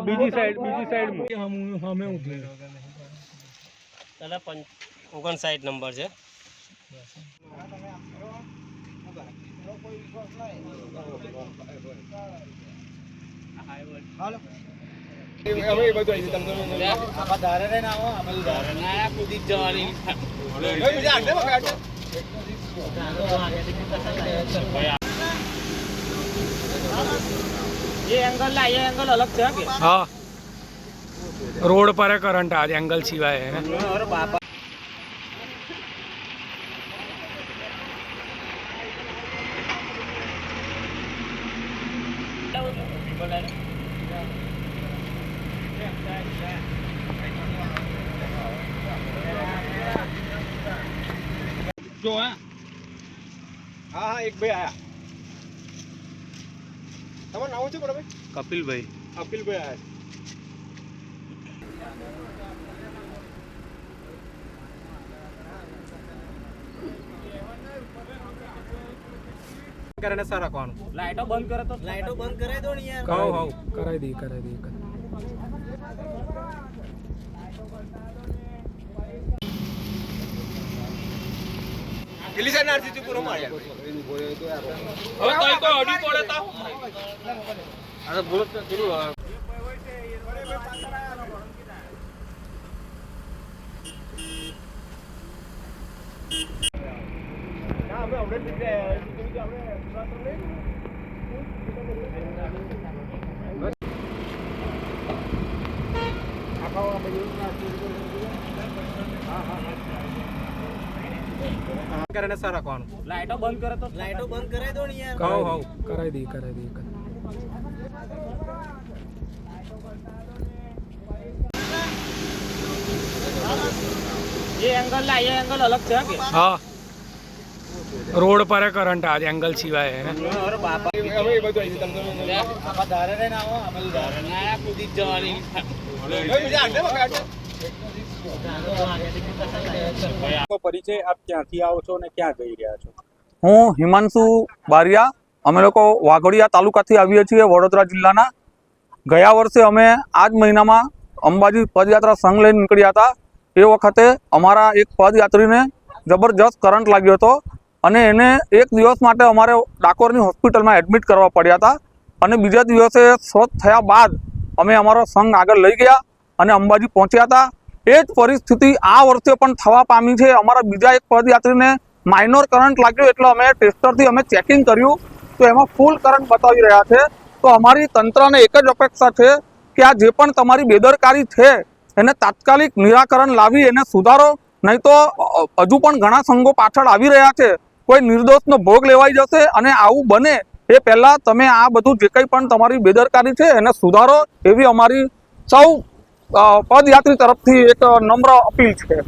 બીજી સાઈડ બીજી સાઈડ સામે ઉભે દાદા ઓગણસાઠ નંબર છે. એ એંગલ ના એ એંગલ અલગ છે કે? હા. રોડ પર કરંટ આ એંગલ સિવાય હે. અરે બાપા. જો હા. હા એક ભાઈ આયા. તમારું નામ શું બરાબર કપિલભાઈ. કપિલભાઈ આયા. કરીને સર રાખવાનું. લાઈટો બંધ કરે તો લાઈટો બંધ કરાઈ દો ને યાર. કરાવી દઈએ કરાવી દઈએ કરાવી દઈએ પેલી સાઈડ ના આરસી પૂરો માર્યા હવે તઈ કોઈ અડી પડે તો? અરે બોલો તો ના અમે હમણાં જ આપણે આપણે કરીને સર રાખવાનું. લાઈટો બંધ કરે તો લાઈટો બંધ કરાવી દો ને યાર. કરાવી દઈએ કરાવી દઈએ કરાવી દઈએ એ એંગલ ના એ એંગલ અલગ છે કે? હા. રોડ પર કરંટ આ એંગલ સિવાય હે. અરે બાપા. હવે એ બધું આવી તમને આપા ધારે રહીને આવો અમે ધારે ના આ કુદી જવાની. ઓલે બીજા આટલે વખત પરિચય આપ ક્યાંથી આવો છો અને ક્યાં જઈ રહ્યા છો? હું હિમાંશુ બારિયા. અમે લોકો વાઘોડિયા તાલુકાથી આવીએ છીએ, વડોદરા જિલ્લાના. ગયા વર્ષે અમે આ જ મહિનામાં અંબાજી પદયાત્રા સંઘ લઈને નીકળ્યા હતા. એ વખતે અમારા એક પદયાત્રીને જબરજસ્ત કરંટ લાગ્યો હતો અને એને એક દિવસ માટે અમારે ડાકોરની હોસ્પિટલમાં એડમિટ કરવા પડ્યા હતા અને બીજા દિવસે સ્વસ્થ થયા બાદ અમે અમારો સંઘ આગળ લઈ ગયા અને અંબાજી પહોંચ્યા હતા. એ જ પરિસ્થિતિ આ વર્ષે પણ થવા પામી છે. અમારા બીજા એક પદયાત્રીને માઇનોર કરંટ લાગ્યો એટલે અમે ટેસ્ટરથી અમે ચેકિંગ કર્યું. તો એમાં ફૂલ કરંટ બતાવી રહ્યા છે. તો અમારી તંત્રને એક જ અપેક્ષા છે કે આ જે પણ તમારી બેદરકારી છે, એને તાત્કાલિક નિરાકરણ લાવી, એને સુધારો. નહીં તો હજુ પણ ઘણા સંઘો પાછળ આવી રહ્યા છે. કોઈ નિર્દોષનો ભોગ લેવાઈ જશે અને આવું બને એ પહેલાં તમે આ બધું જે કંઈ પણ તમારી બેદરકારી છે, એને સુધારો એવી અમારી સૌ પદયાત્રી તરફથી એક નમ્ર અપીલ છે.